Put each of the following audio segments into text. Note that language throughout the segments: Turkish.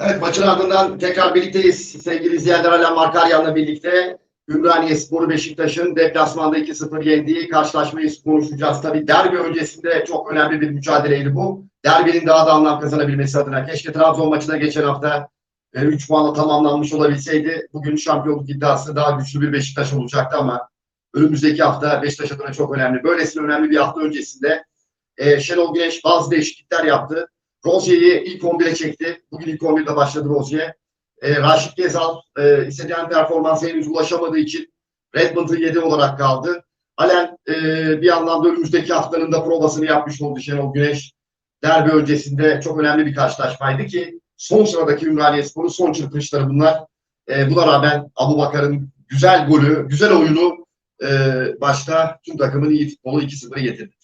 Evet maçın ardından tekrar birlikteyiz. Sevgili izleyenler Alem Markaryan'la birlikte Ümraniye Sporu Beşiktaş'ın deplasmanda 2-0 yendiği karşılaşmayı konuşacağız. Tabii derbi öncesinde çok önemli bir mücadeleydi bu. Derbinin daha da anlam kazanabilmesi adına. Keşke Trabzon maçı da geçen hafta 3 puanla tamamlanmış olabilseydi. Bugün şampiyonluk iddiası daha güçlü bir Beşiktaş olacaktı ama önümüzdeki hafta Beşiktaş adına çok önemli. Böylesine önemli bir hafta öncesinde e, Şenol Güneş bazı değişiklikler yaptı. Rozier'i ilk 11'e çekti. Bugün ilk 11'de başladı Rozier. E, Raşit Gezal e, istediğin performansa henüz ulaşamadığı için Redmond'un 7 olarak kaldı. Halen e, bir anlamda önümüzdeki haftanın da provasını yapmış oldu Şenol Güneş. Derbi öncesinde çok önemli bir karşılaşmaydı ki son sıradaki Ümraniye Spor'un son çırpınışları bunlar. E, buna rağmen Abu Bakar'ın güzel golü, güzel oyunu e, başta tüm takımın iyi futbolu 2-0'a getirdi.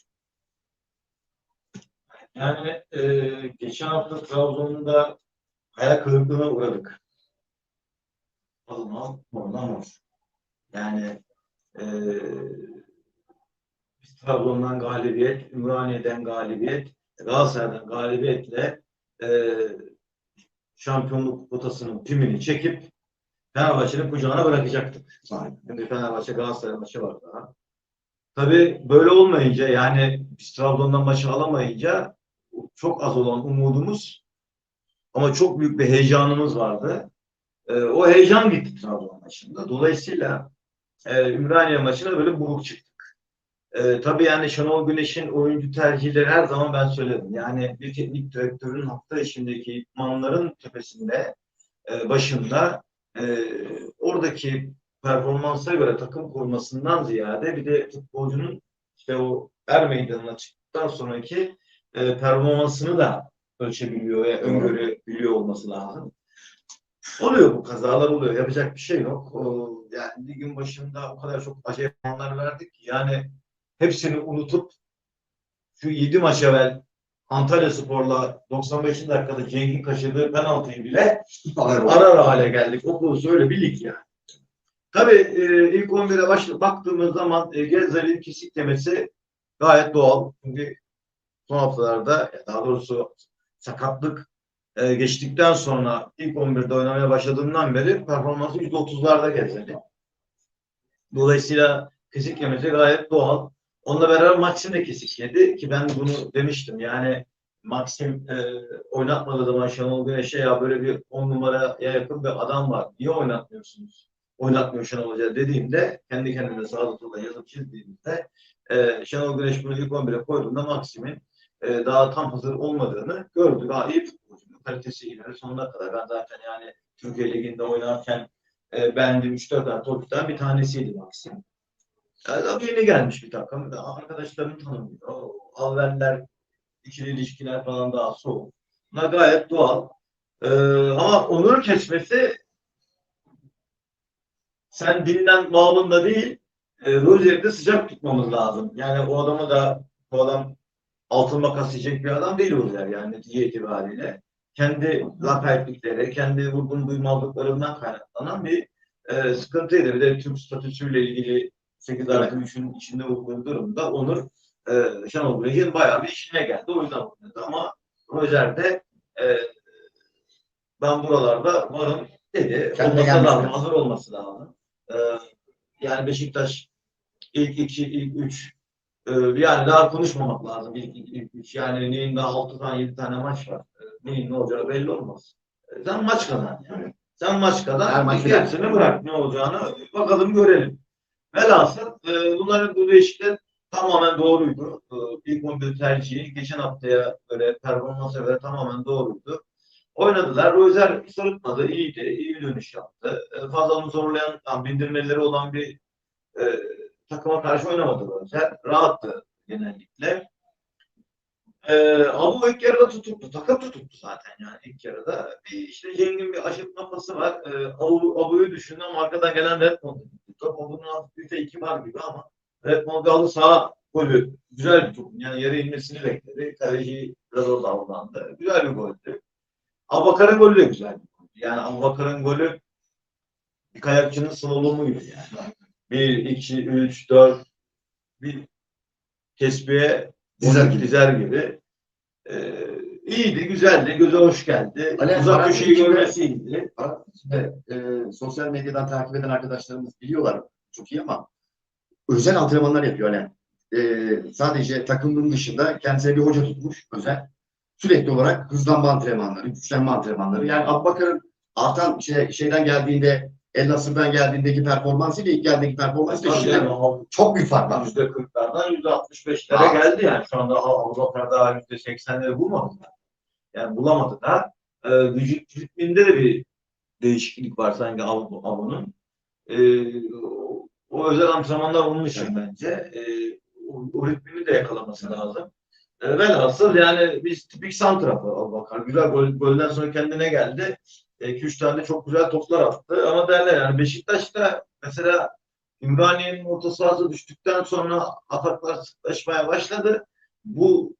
Yani e, geçen hafta Trabzon'un da hayal kırıklığına uğradık. O zaman ondan. Yani e, biz Trabzon'dan galibiyet, Ümraniye'den galibiyet, Galatasaray'dan galibiyetle e, şampiyonluk potasının tümünü çekip Fenerbahçe'nin kucağına bırakacaktık. Çünkü Fenerbahçe Galatasaray maçı var daha. Tabii böyle olmayınca yani biz Trabzon'dan maçı alamayınca çok az olan umudumuz ama çok büyük bir heyecanımız vardı. Ee, o heyecan gitti Trabzon maçında. Dolayısıyla e, Ümraniye maçına böyle buruk çıktık. Ee, tabii yani Şenol Güneş'in oyuncu tercihleri her zaman ben söyledim. Yani bir teknik direktörün hafta içindeki idmanların tepesinde, e, başında e, oradaki performansa göre takım kurmasından ziyade bir de futbolcunun işte o er meydanına çıktıktan sonraki e, performansını da ölçebiliyor ve öngörebiliyor olması lazım. Oluyor bu kazalar oluyor. Yapacak bir şey yok. O, yani ligin başında o kadar çok acayip anlar verdik ki yani hepsini unutup şu 7 maç evvel Antalya Spor'la 95. dakikada Cenk'in kaçırdığı penaltıyı bile arar hale geldik. O konusu öyle bir lig yani. Tabii e, ilk 11'e baş, baktığımız zaman e, Gezzal'in kesiklemesi gayet doğal. Çünkü son haftalarda daha doğrusu sakatlık e, geçtikten sonra ilk 11'de oynamaya başladığından beri performansı %30'larda Gezzal'in. Dolayısıyla kesik yemesi gayet doğal. Onunla beraber Maxim de kesik yedi ki ben bunu demiştim. Yani Maxim e, oynatmadığı zaman Şenol Güneş'e ya böyle bir 10 numaraya yakın bir adam var. Niye oynatmıyorsunuz? Oynatmıyor Şenol Hoca dediğimde kendi kendime solda yazıp çizdiğimde e, Şenol Güneş bunu ilk 11'e koyduğunda Maxim'in e, daha tam hazır olmadığını gördük. Ha, iyi futbolcu. Kalitesi ileri sonuna kadar. Ben zaten yani Türkiye Ligi'nde oynarken e, beğendiğim 3-4 tane topçudan bir tanesiydi Maxim. Yani yeni gelmiş bir takım. Arkadaşlarını tanımıyor. Alverler, ikili ilişkiler falan daha soğuk. Bunlar gayet doğal. Ee, ama onur kesmesi sen dinden bağımında değil, e, Rozier'i sıcak tutmamız lazım. Yani o adamı da, bu adam altın makas yiyecek bir adam değil Rozier yani netice itibariyle. Kendi lakaytlıkları, kendi vurgun duymazlıklarından kaynaklanan bir e, sıkıntıydı. Bir de Türk statüsüyle ilgili 8 artı 3'ün içinde olduğu durumda Onur e, Şenol Güneş'in bayağı bir işine geldi. O yüzden oynadı ama Rozier de e, ben buralarda varım dedi. Kendine olması lazım, hazır olması lazım. E, yani Beşiktaş ilk iki, ilk üç e, yani daha konuşmamak lazım. İlk, ilk, ilk üç yani neyin daha altı tane, yedi tane maç var. E, neyin ne olacağı belli olmaz. E, sen maç kazan yani. Sen maç kazan. Her maç gerisini bırak ne olacağını bakalım görelim. Velhasıl e, bunların bu değişiklikler tamamen doğruydu. E, ilk 11 tercihi geçen haftaya göre performansa göre tamamen doğruydu. Oynadılar. Rozer sırıtmadı. iyiydi. iyi bir dönüş yaptı. E, fazla onu zorlayan, yani bindirmeleri olan bir e, takıma karşı oynamadı Rozer. Rahattı genellikle. E, ama ilk yarıda tutuktu. Takım tutuktu zaten yani ilk yarıda. Bir işte Ceng'in bir aşırtma pası var. E, Abu, Abu'yu düşündü ama arkadan gelen Redmond. Top Abu'nun altı 3'e 2 var gibi ama Redmond aldı sağa golü. Güzel bir top. Yani yere inmesini bekledi. Kaleci biraz orada avlandı. Güzel bir goldü. Abakar'ın golü de güzel bir goldü. Yani Abakar'ın golü bir kayakçının slalomuydu yani. 1, 2, 3, 4 bir tesbihe Dizer gibi. Dizer gibi. Ee, iyiydi, güzeldi, göze hoş geldi. Ali, Uzak köşeyi görmesi iyiydi. Şimdi, e, sosyal medyadan takip eden arkadaşlarımız biliyorlar çok iyi ama özel antrenmanlar yapıyor hani. E, sadece takımın dışında kendisine bir hoca tutmuş özel. Sürekli olarak hızlanma antrenmanları, güçlenme antrenmanları. Yani Abubakar'ın artan şey, şeyden geldiğinde El Nasır'dan geldiğindeki performansıyla ilk geldiğindeki performansıyla Tabii şimdi çok büyük fark var. yüzde kırklardan yüzde altmış beşlere Aa. geldi yani. Şu anda Avrupa daha yüzde seksenleri bulmadı da. Yani bulamadı da. E, vücut ritminde de bir değişiklik var sanki Av- Avun'un. E, o, o özel antrenmanlar onun için bence. E, o, o ritmini de yakalaması lazım. E, velhasıl yani biz tipik santrafor bakar. Güzel gol, golden sonra kendine geldi. 2-3 tane çok güzel toplar attı. Ama derler yani Beşiktaş'ta mesela Ümraniye'nin orta sahası düştükten sonra ataklar sıklaşmaya başladı. Bu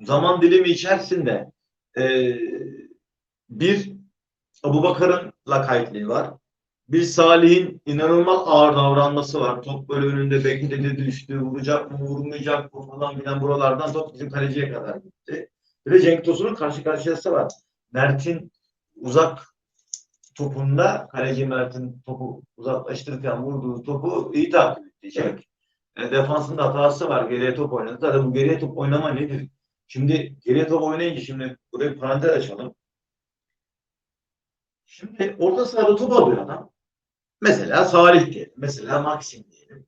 zaman dilimi içerisinde e, bir Abubakar'ın lakaytlığı var. Bir Salih'in inanılmaz ağır davranması var. Top böyle önünde bekledi, düştü, vuracak mı, vurmayacak mı falan filan buralardan top bizim kaleciye kadar gitti. Bir de Cenk Tosun'un karşı karşıyası var. Mert'in uzak topunda kaleci Mert'in topu uzaklaştırırken vurduğu topu iyi takip edecek. E, defansın da hatası var. Geriye top oynadı. Zaten bu geriye top oynama nedir? Şimdi geriye top oynayınca şimdi buraya bir parantez açalım. Şimdi orta sahada top alıyor adam. Mesela Salih diyelim. Mesela Maxim diyelim.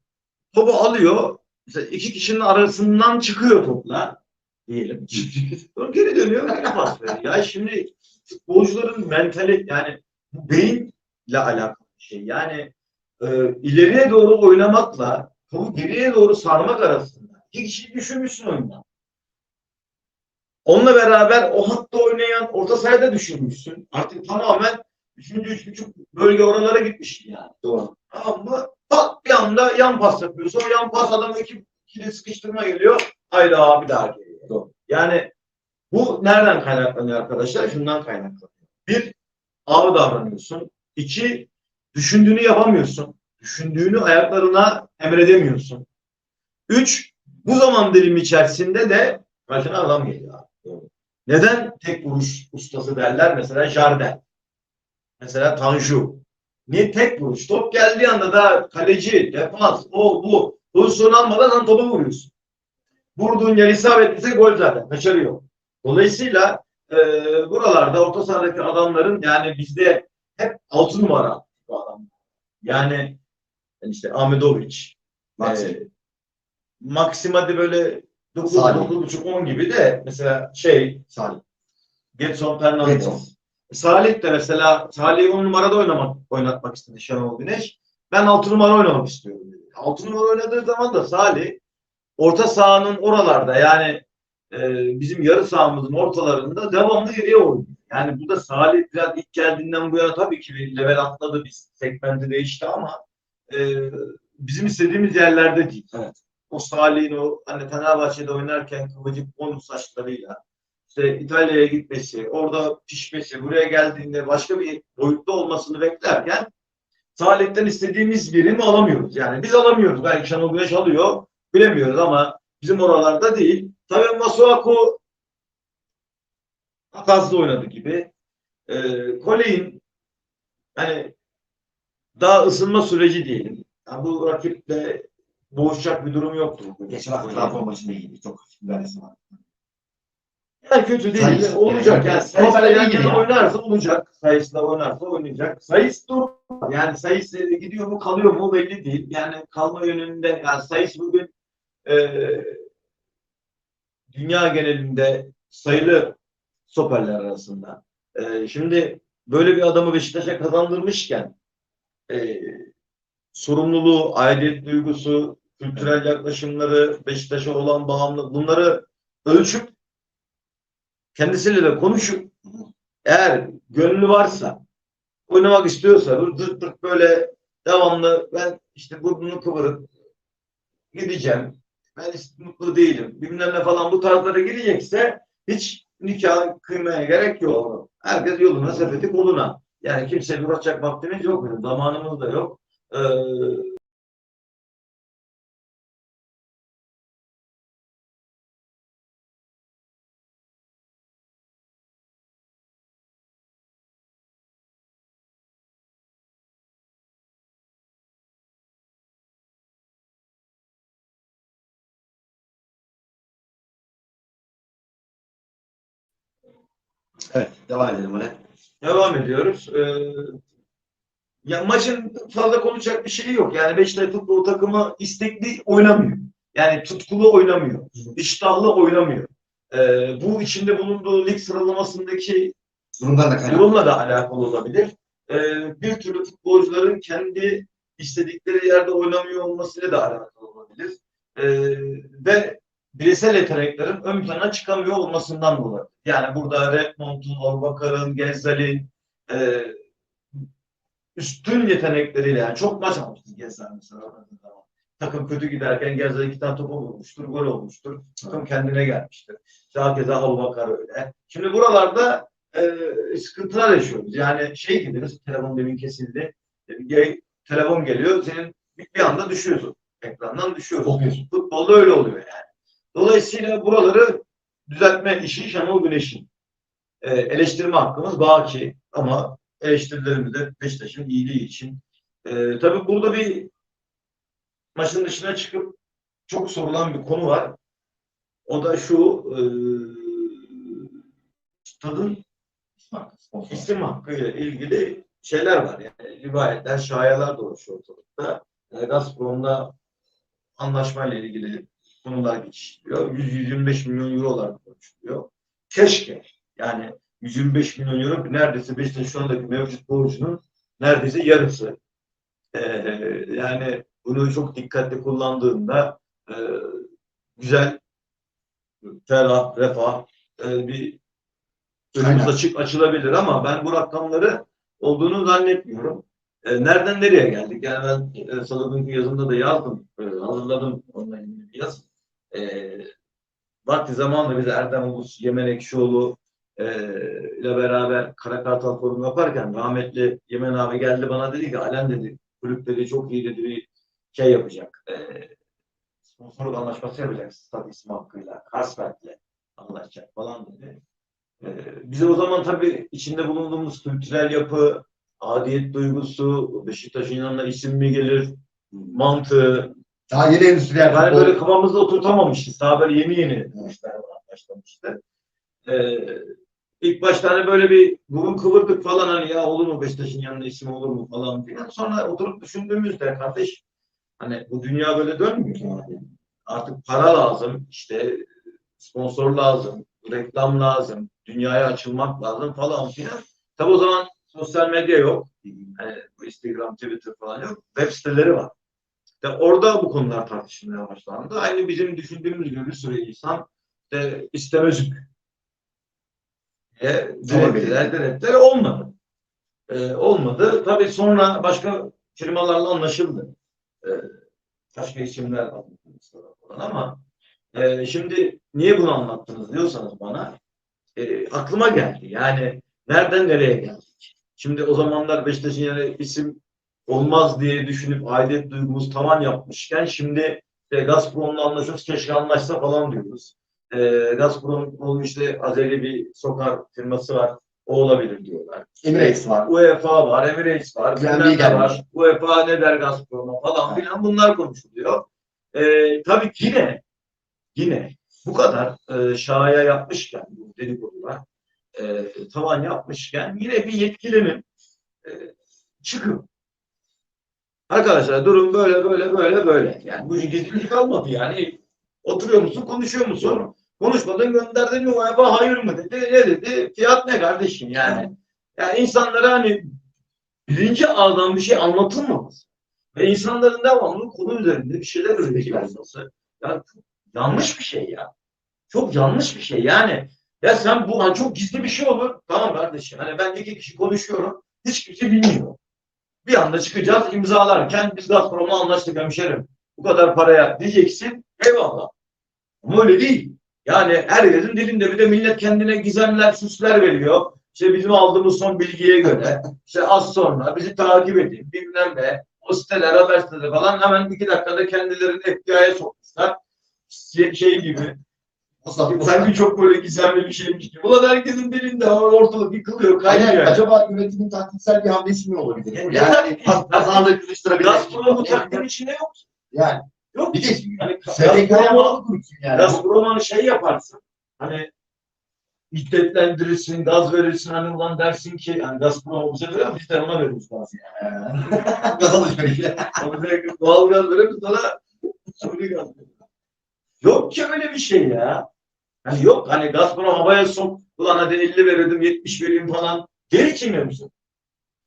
Topu alıyor. Mesela iki kişinin arasından çıkıyor topla diyelim. Sonra geri dönüyor geri pas veriyor. Ya şimdi futbolcuların mentali yani bu beyinle alakalı bir şey. Yani e, ileriye doğru oynamakla topu geriye doğru sarmak arasında. İki kişiyi düşürmüşsün oyundan. Onunla beraber o hatta oynayan orta sahada da düşürmüşsün. Artık tamamen üçüncü, üç buçuk bölge oralara gitmiş yani. Doğru. Tamam mı? Pat bir anda yan pas yapıyorsun. O yan pas adamı iki, ikili sıkıştırma geliyor. Haydi abi daha geliyor. Doğru. Yani bu nereden kaynaklanıyor arkadaşlar? Şundan kaynaklanıyor. Bir, ağır davranıyorsun. İki, düşündüğünü yapamıyorsun. Düşündüğünü ayaklarına emredemiyorsun. Üç, bu zaman dilimi içerisinde de karşına adam geliyor. Neden tek vuruş ustası derler? Mesela Jardel. Mesela Tanju. Niye tek vuruş? Top geldiği anda da kaleci, defans, o bu. Pozisyon almadan sen topa vuruyorsun. Vurduğun yer isabetliyse gol zaten. Kaçarı yok. Dolayısıyla e, buralarda orta sahadaki adamların yani bizde hep altı numara bu adam. Yani işte Ahmedoviç, Maxim. e, Maxim hadi böyle 9, Salih. 9.5, 10 gibi de mesela şey Salih. Getson Fernandes. Getson. Salih de mesela Salih'i 10 numarada oynamak, oynatmak istedi Şenol Güneş. Ben 6 numara oynamak istiyorum dedi. 6 numara oynadığı zaman da Salih orta sahanın oralarda yani e, bizim yarı sahamızın ortalarında devamlı geriye oynuyor. Yani bu da Salih biraz ilk geldiğinden bu yana tabii ki bir level atladı bir segmenti değişti ama e, bizim istediğimiz yerlerde değil. Evet. O Salih'in o hani Fenerbahçe'de oynarken kıvırcık bonus saçlarıyla işte İtalya'ya gitmesi, orada pişmesi, buraya geldiğinde başka bir boyutta olmasını beklerken Salih'ten istediğimiz birimi alamıyoruz. Yani biz alamıyoruz. Belki Şenol Güneş alıyor. Bilemiyoruz ama bizim oralarda değil. Tabii Masuaku Akaz'da oynadı gibi. Ee, Kolej'in hani daha ısınma süreci diyelim. Yani bu rakiple boğuşacak bir durum yoktu. Geçen hafta Trabzon maçında iyiydi. Çok müdahalesi var. Yani kötü değil. Sayıs- olacak yani- yani. Sayıs'la ben yan iyi yana ya. oynarsa olacak. Sayıs'la oynarsa oynayacak. Sayıs dur. Yani Sayıs e, gidiyor mu kalıyor mu belli değil. Yani kalma yönünde yani Sayıs bugün e, dünya genelinde sayılı stoperler arasında. E, şimdi böyle bir adamı Beşiktaş'a kazandırmışken e, sorumluluğu, aidiyet duygusu, kültürel yaklaşımları, Beşiktaş'a olan bağımlılık bunları ölçüp kendisiyle de konuşup eğer gönlü varsa oynamak istiyorsa zırt pırt böyle devamlı ben işte burnunu kıvırıp gideceğim. Ben işte mutlu değilim. Bilmem ne falan bu tarzlara girecekse hiç nikah kıymaya gerek yok. Herkes yoluna, sepeti koluna. Yani kimse uğraşacak vaktimiz yok. Zamanımız da yok. Ee, Evet, devam edelim öyle. Devam ediyoruz. Ee, ya maçın fazla konuşacak bir şeyi yok. Yani Beşiktaş futbol takımı istekli oynamıyor. Yani tutkulu oynamıyor. İştahlı oynamıyor. Ee, bu içinde bulunduğu lig sıralamasındaki Durumdan da durumla da alakalı olabilir. Ee, bir türlü futbolcuların kendi istedikleri yerde oynamıyor olmasıyla da alakalı olabilir. Ee, ve bireysel yeteneklerin ön plana çıkamıyor olmasından dolayı. Yani burada Redmond'un, Orbakar'ın, Gezzal'in e, üstün yetenekleriyle yani çok maç almıştı Gezzal mesela. zaman. Takım kötü giderken Gezzal iki tane topu vurmuştur, gol olmuştur. Takım kendine gelmiştir. İşte hakeza Orbakar öyle. Şimdi buralarda e, sıkıntılar yaşıyoruz. Yani şey nasıl telefon demin kesildi. E, telefon geliyor senin bir, anda düşüyorsun. Ekrandan düşüyorsun. Futbolda öyle oluyor yani. Dolayısıyla buraları düzeltme işi Şenol Güneş'in. E, eleştirme hakkımız baki ama eleştirilerimiz de Beşiktaş'ın iyiliği için. E, tabii burada bir maçın dışına çıkıp çok sorulan bir konu var. O da şu e, stadın isim hakkıyla ilgili şeyler var. Yani rivayetler, şayalar dolaşıyor ortalıkta. E, Gazprom'la anlaşmayla ilgili konular geçiştiriyor. 100-125 milyon eurolar konuşuluyor. Keşke yani 125 milyon euro neredeyse Beşiktaş şu andaki mevcut borcunun neredeyse yarısı. E, yani bunu çok dikkatli kullandığında e, güzel, ferah, refah e, bir önümüz açık açılabilir ama ben bu rakamları olduğunu zannetmiyorum. E, nereden nereye geldik? Yani ben e, salı günkü yazımda da yazdım. E, hazırladım onunla ilgili bir yazı. E, vakti zamanında biz Erdem Ulus, Yemen Ekşioğlu e, ile beraber Karakartal forumu yaparken rahmetli Yemen abi geldi bana dedi ki Alen dedi kulüpleri çok iyi dedi bir şey yapacak. E, sponsorluk anlaşması yapacak stat ismi hakkıyla. Karsberg'le anlaşacak falan dedi. Ee, bize o zaman tabii içinde bulunduğumuz kültürel yapı, adiyet duygusu, Beşiktaş'ın yanına isim mi gelir, mantığı, Daha yeni endüstriyel yani böyle kafamızda oturtamamışız. Daha böyle yeni yeni bu işler başlamıştı. Ee, ilk başta hani böyle bir burun kıvırdık falan hani ya olur mu Beşiktaş'ın yanında isim olur mu falan filan. Sonra oturup düşündüğümüzde kardeş hani bu dünya böyle dönmüyor. Yani. Artık para lazım, işte sponsor lazım, reklam lazım, dünyaya açılmak lazım falan filan. Tabi o zaman sosyal medya yok. Hani bu Instagram, Twitter falan yok. Web siteleri var. İşte orada bu konular tartışılmaya başlandı. Aynı bizim düşündüğümüz gibi bir sürü insan işte istemezlik diye direttiler, direttiler. Olmadı. Ee, olmadı. Tabii sonra başka firmalarla anlaşıldı. Ee, başka isimler alındı falan ama e, şimdi niye bunu anlattınız diyorsanız bana e, aklıma geldi. Yani nereden nereye geldik? Şimdi o zamanlar Beşiktaş'ın yani isim olmaz diye düşünüp aidiyet duygumuz tavan yapmışken şimdi işte Gazprom'la anlaşıyoruz keşke anlaşsa falan diyoruz. E, Gazprom'un işte Azeri bir sokar firması var. O olabilir diyorlar. Emirates var. UEFA var, Emirates var, gelmiş. var. UEFA ne der Gazprom'a falan filan bunlar konuşuluyor. Ee, tabii yine yine bu kadar e, şaya yapmışken bu dedikodular e, tavan yapmışken yine bir yetkilinin e, çıkıp arkadaşlar durum böyle böyle böyle böyle yani bu gizlilik kalmadı yani oturuyor musun konuşuyor musun konuşmadın gönderdin mi UEFA hayır mı dedi ne dedi fiyat ne kardeşim yani yani insanlara hani birinci ağızdan bir şey anlatılmaması ve insanların devamlı konu üzerinde bir şeyler üretiyor olması ya çok yanlış bir şey ya. Çok yanlış bir şey yani. Ya sen bu hani çok gizli bir şey olur. Tamam kardeşim. Hani ben iki kişi konuşuyorum. Hiç kimse bilmiyor. Bir anda çıkacağız imzalarken biz Gazprom'la anlaştık hemşerim. Bu kadar paraya diyeceksin. Eyvallah. Ama öyle değil. Yani herkesin dilinde bir de millet kendine gizemler, süsler veriyor. İşte bizim aldığımız son bilgiye göre işte az sonra bizi takip edin bilmem ne. O siteler, haber siteleri falan hemen iki dakikada kendilerini FBI'ye sokmuşlar. Şey, şey gibi. Mustafa Sanki çok böyle gizemli bir şeymiş gibi. Ulan herkesin dilinde ortalık yıkılıyor, kaynıyor. Aynen. Acaba yönetimin taktiksel bir hamlesi mi olabilir? Ya- Yani, ya- paz- pazarlığı kırıştırabilmek için. Gazprom'un takdir içinde yok. Yani Yok. bir de Hani Gazprom'u bağlı kurulsun yani. Gazprom'u şey yaparsın. Hani İddetlendirirsin, gaz verirsin hani ulan dersin ki yani Gazprom bize veriyor ama biz de ona veriyoruz gazı yani. Gaz alışverişi. Ama doğal gaz veriyoruz sonra suni gaz veriyoruz. Yok ki öyle bir şey ya. Hani yok hani Gazprom havaya sok ulan hadi 50 verirdim 70 vereyim falan. Geri kimi musun?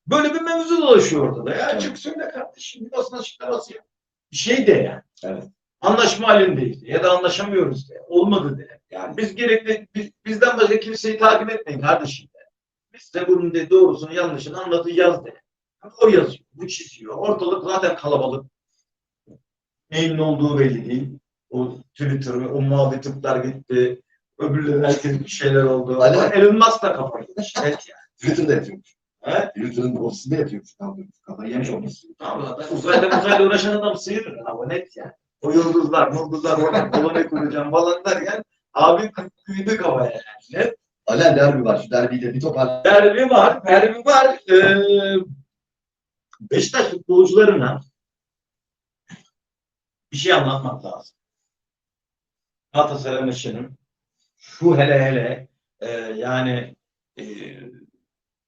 Böyle bir mevzu dolaşıyor ortada ya. Evet. Çık söyle kardeşim basın açıklaması yap. Bir şey de yani. Evet. Anlaşma halindeyiz de, ya da anlaşamıyoruz de. Olmadı de. Yani Biz gerekli biz, bizden başka kimseyi takip etmeyin kardeşim de. Biz de bunun de doğrusunu yanlışını anlatacağız de. O yazıyor, bu çiziyor. Ortalık zaten kalabalık. Neyin ne olduğu belli değil. O Twitter ve o mavi gitti. Öbürleri herkes bir şeyler oldu. Ali- Ama Elon Musk da kafayı yemiş. Evet yani. Twitter'da yapıyormuş. He? Twitter'ın ofisinde yapıyormuş. Kafayı yemiş olmuş. Tamam zaten uzayda uzayda uğraşan adam sıyırır ama net yani. O yıldızlar, yıldızlar oradan koloni kuracağım falan derken abi kıydı kafaya yani. Net. Hala derbi var. Şu derbiyi de bir toparla. Derbi var, derbi var. Ee, Beşiktaş futbolcularına bir şey anlatmak lazım. Galatasaray maçının şu hele hele e, yani e,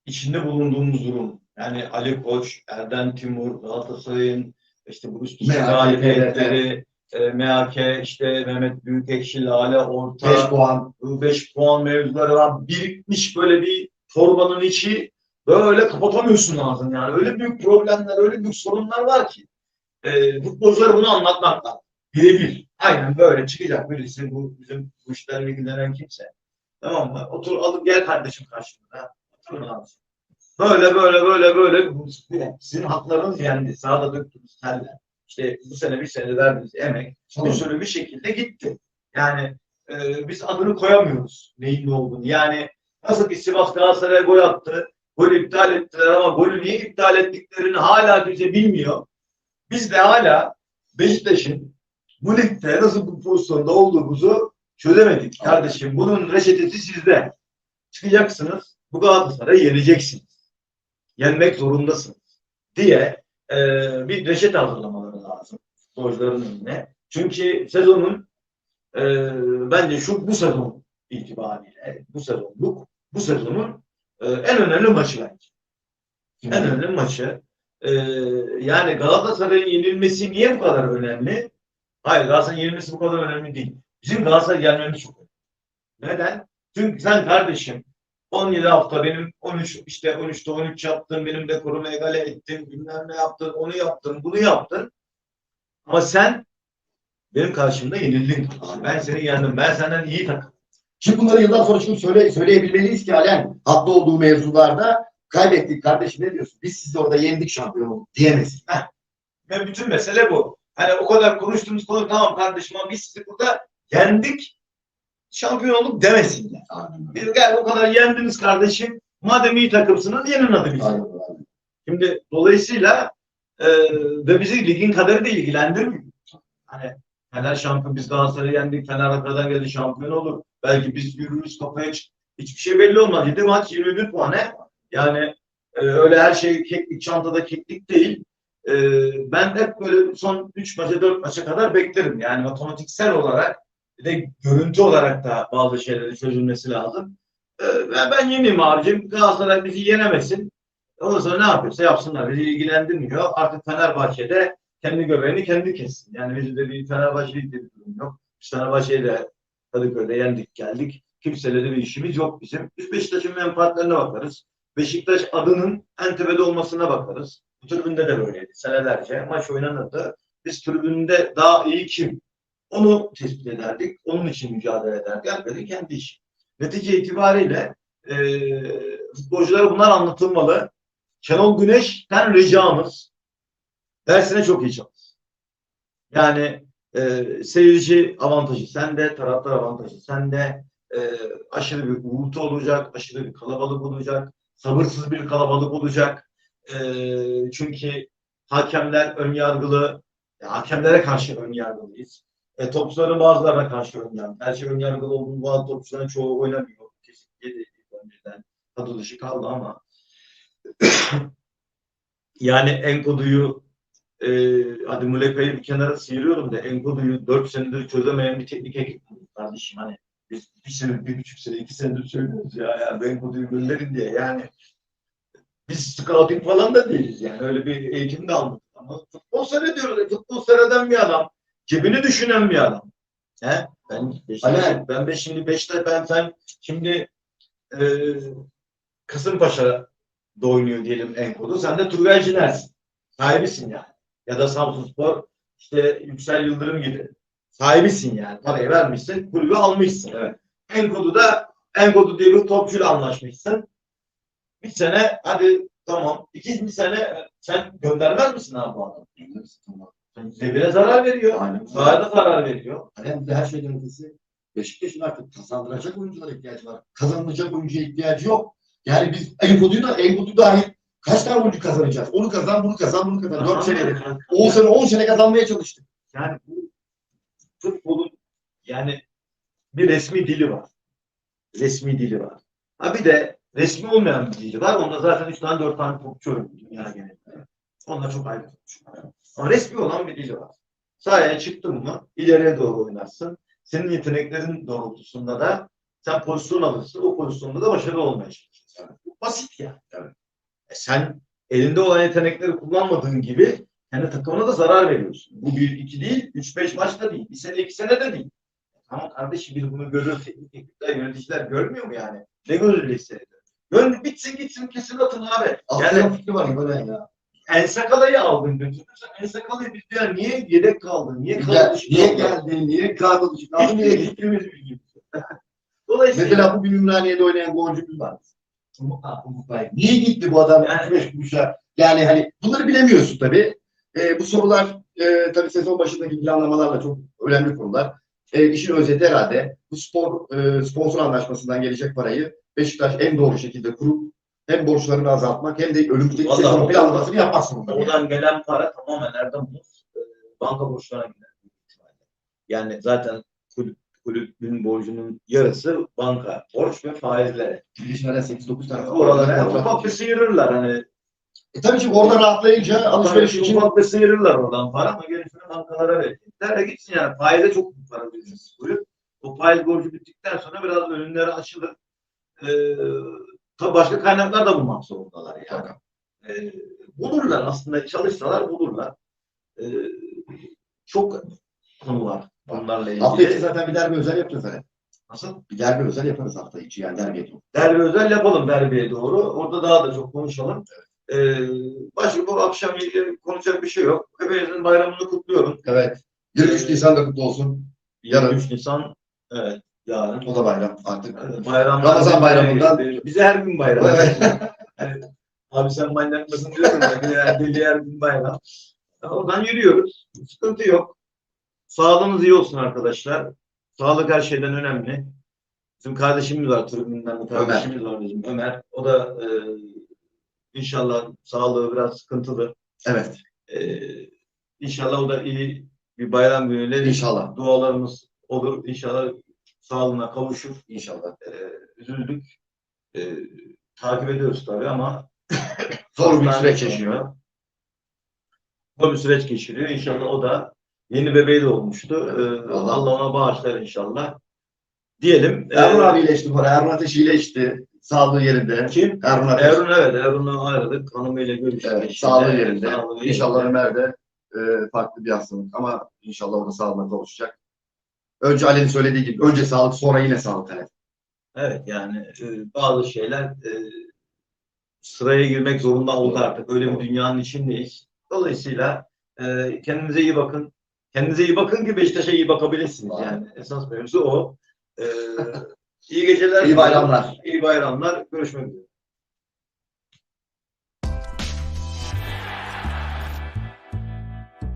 içinde bulunduğumuz durum yani Ali Koç, Erden Timur, Galatasaray'ın işte bu üst üste galibiyetleri, e, MHK, işte Mehmet Büyükekşi, Lale Orta, 5 puan. 5 puan mevzuları var. Birikmiş böyle bir torbanın içi böyle kapatamıyorsun ağzını yani. Öyle büyük problemler, öyle büyük sorunlar var ki. E, futbolculara bunu anlatmak lazım. Birebir. Aynen böyle çıkacak birisi bu bizim bu işlerle ilgilenen kimse. Tamam mı? Otur alıp gel kardeşim karşımda. Oturun abi. Böyle böyle böyle böyle sizin haklarınız yendi. Sağda döktünüz terler. İşte bu sene bir sene verdiğiniz emek bir sürü bir şekilde gitti. Yani e, biz adını koyamıyoruz neyin ne olduğunu. Yani nasıl ki Sivas Galatasaray'a gol attı, gol iptal ettiler ama golü niye iptal ettiklerini hala kimse bilmiyor. Biz de hala Beşiktaş'ın bu ligde nasıl bu pozisyonda olduğumuzu çözemedik kardeşim. Bunun reçetesi sizde. Çıkacaksınız, bu Galatasaray'ı yeneceksiniz. Yenmek zorundasınız diye e, bir reçete hazırlamaları lazım futbolcuların önüne. Çünkü sezonun e, bence şu bu sezon itibariyle bu sezonluk bu sezonun e, en önemli maçı bence. En önemli maçı. E, yani Galatasaray'ın yenilmesi niye bu kadar önemli? Hayır Galatasaray'ın yenilmesi bu kadar önemli değil. Bizim Galatasaray gelmemiz çok önemli. Neden? Çünkü sen kardeşim 17 hafta benim 13 işte 13'te 13 yaptın, benim rekorumu egale ettin, bilmem ne yaptın, onu yaptın, bunu yaptın. Ama sen benim karşımda yenildin. Ben seni yendim. Ben senden iyi takım. Şimdi bunları yıllar sonra şunu söyle, söyleyebilmeliyiz ki Alen haklı olduğu mevzularda kaybettik kardeşim ne diyorsun? Biz sizi orada yendik şampiyon olduk diyemesin. Ve bütün mesele bu. Hani o kadar konuştuğumuz konu tamam kardeşim ama biz sizi burada yendik. Şampiyon olduk demesinler. Biz gel o kadar yendiniz kardeşim. Madem iyi takımsınız yenin hadi bizi. Şimdi dolayısıyla e, ve bizi ligin kaderi de ilgilendirmiyor. Hani Fener şampiyon, biz Galatasaray'ı yendik, Fener arkadan geldi şampiyon olur. Belki biz yürürüz kafaya çık. Hiçbir şey belli olmaz. 7 maç 21 puan he. Yani e, öyle her şey keklik, çantada keklik değil. E, ben hep böyle son 3 maça 4 maça kadar beklerim. Yani matematiksel olarak de görüntü olarak da bazı şeylerin çözülmesi lazım. E, ben, ben yeniyim abicim. Galatasaray bizi yenemesin. Ondan sonra ne yapıyorsa yapsınlar. Bizi ilgilendirmiyor. Artık Fenerbahçe'de kendi göbeğini kendi kessin. Yani bizim de bir Fenerbahçe'lik bir durum yok. Biz Fenerbahçe'yi de Kadıköy'de yendik geldik. Kimseyle de bir işimiz yok bizim. Biz Beşiktaş'ın menfaatlerine bakarız. Beşiktaş adının en tepede olmasına bakarız. Bu tribünde de böyleydi senelerce. Maç oynanırdı. Biz tribünde daha iyi kim? Onu tespit ederdik. Onun için mücadele ederdik. Herkesin kendi işi. Netice itibariyle e, futbolculara bunlar anlatılmalı. Şenol Güneş'ten ricamız dersine çok iyi çalış. Yani e, seyirci avantajı sende, taraftar avantajı sende. E, aşırı bir uğultu olacak, aşırı bir kalabalık olacak, sabırsız bir kalabalık olacak. E, çünkü hakemler ön yargılı, ya hakemlere karşı ön yargılıyız. E, topçuların bazılarına karşı ön yargılı. Her şey ön yargılı olduğu bazı topçuların çoğu oynamıyor. Kesinlikle değil. Önceden tadı dışı kaldı ama yani Enkodu'yu e, hadi Muleka'yı bir kenara sıyırıyorum da Enkodu'yu 4 senedir çözemeyen bir teknik ekip kardeşim. Hani Biz bir sene, bir buçuk sene, iki senedir söylüyoruz ya. ya bu gönderin diye. Yani biz scouting falan da değiliz yani. Öyle bir eğitim de almadık. Ama futbol seyrediyoruz. E, Futbol seyreden bir adam. Cebini düşünen bir adam. He? Ben, Beşiktaş, Aynen. ben be şimdi Beşiktaş, ben sen şimdi e, Kasımpaşa'da oynuyor diyelim Enkodu. Sen de Turgay Ciner'sin. Sahibisin yani. Ya da Samsunspor işte Yüksel Yıldırım gibi. Sahibisin yani. Parayı vermişsin. Kulübü almışsın. Evet. Enkodu da Enkodu diye bir topçuyla anlaşmışsın. Bir sene hadi tamam. İkinci sene sen göndermez misin abi bu adamı? Cebine zarar veriyor. Aynen. Sahada zarar veriyor. Hem de her şeyden ötesi Beşiktaş'ın artık kazandıracak oyunculara ihtiyacı var. Kazanılacak oyuncuya ihtiyacı yok. Yani biz Enkudu'yu da Enkudu dahil kaç tane oyuncu kazanacağız? Onu kazan, bunu kazan, bunu kazan. 4 senedir. 10 sene, 10 sene kazanmaya çalıştık. Yani bu futbolun yani bir resmi dili var. Resmi dili var. Ha bir de resmi olmayan bir dili var. Onda zaten 3 tane 4 tane topçu oynuyor dünya genelinde. Onlar çok ayrı. Ama resmi olan bir dili var. Sahaya çıktın mı ileriye doğru oynarsın. Senin yeteneklerin doğrultusunda da sen pozisyon alırsın. O pozisyonda da başarılı olmaya çalışırsın. Basit ya. Evet. E sen elinde olan yetenekleri kullanmadığın gibi yani takımına da zarar veriyorsun. Bu bir, iki değil, üç, beş maçta değil. Bir sene, iki sene de değil. Tamam kardeşim biz bunu görüyoruz. Teknik ekipler, yöneticiler görmüyor mu yani? Ne gözüyle seyrediyor? Gönül bitsin gitsin kesin atın abi. Yani Yani fikri var böyle ya. Ensakala'yı aldın götürdün. Sen Ensakala'yı biz ya niye yedek kaldın? Niye Ya, kaldın? niye geldi? Niye kaldı? Nasıl niye gitti? Gittiğimiz bilgi. Dolayısıyla Mesela bugün Ümraniye'de oynayan golcümüz var. Umut- Umut Bay. Niye gitti bu adam Yani- 35 kuruşa? Yani hani bunları bilemiyorsun tabii. Ee, bu sorular e, tabii sezon başındaki planlamalarla çok önemli konular. E, işin özeti herhalde bu spor e, sponsor anlaşmasından gelecek parayı Beşiktaş en doğru şekilde kurup hem borçlarını azaltmak hem de önümüzdeki Vallahi sezon o- planlamasını yapmak zorunda. Oradan gelen para tamamen Erdem Muz e, banka borçlarına gider. büyük ihtimalle. Yani zaten kulüp, kulübün borcunun yarısı banka, borç ve faizlere. Girişimlerden 8-9 tane. Oralara ufak bir sıyırırlar hani. E, tabii ki orada rahatlayınca alışveriş için ufak bir sıyırırlar oradan para ama gerisini bankalara verecekler. E gitsin yani faize çok büyük para vereceksin kulüp. O faiz borcu bittikten sonra biraz önleri açılır. Tabii başka kaynaklar da bulmak zorundalar yani. Ee, bulurlar aslında çalışsalar bulurlar. Ee, çok konu var onlarla ilgili. hafta içi zaten bir derbi özel yapacağız hani. Nasıl? Bir derbi özel yaparız hafta içi yani derbi yapalım. Derbi özel yapalım derbiye doğru. Orada daha da çok konuşalım. Ee, başka bu akşam ilgili konuşacak bir şey yok. Hepinizin bayramını kutluyorum. Evet. 23 Nisan'da kutlu olsun. Yarın. 23 Nisan evet yarın. O da bayram artık. Evet, Bayram Ramazan bayramından- bize her gün bayram. Evet. Yani, abi sen manyak mısın diyorum deli her gün bayram. Oradan yürüyoruz. Sıkıntı yok. Sağlığınız iyi olsun arkadaşlar. Sağlık her şeyden önemli. Bizim kardeşimiz var tribünden bir kardeşimiz var bizim Ömer. O da e, inşallah sağlığı biraz sıkıntılı. Evet. E, inşallah o da iyi bir bayram günüyle İnşallah. dualarımız olur. İnşallah sağlığına kavuşur. İnşallah. E, üzüldük. E, takip ediyoruz tabii ama Zor bir süreç yaşıyor. Zor bir süreç geçiriyor. İnşallah o da yeni bebeği de olmuştu. E, Allah. Allah ona bağışlar inşallah. Diyelim. E, Erun abi iyileşti bu. Erun Ateş iyileşti. Sağlığı yerinde. Kim? Erun Ateş. Erun evet. Erun'u aradık. Hanımıyla görüştük. Evet, işte. sağlığı yerinde. Sağlığı İnşallah yerinde. Ömer de e, farklı bir hastalık ama inşallah o da sağlığına kavuşacak. Önce Ali'nin söylediği gibi önce sağlık sonra yine sağlık. Evet. Evet yani e, bazı şeyler e, sıraya girmek zorunda oldu artık. Öyle bir dünyanın içindeyiz. Dolayısıyla e, kendinize iyi bakın. Kendinize iyi bakın ki Beşiktaş'a iyi bakabilirsiniz. Yani esas mevzu o. E, iyi geceler. İyi bayramlar. İyi bayramlar. Görüşmek üzere.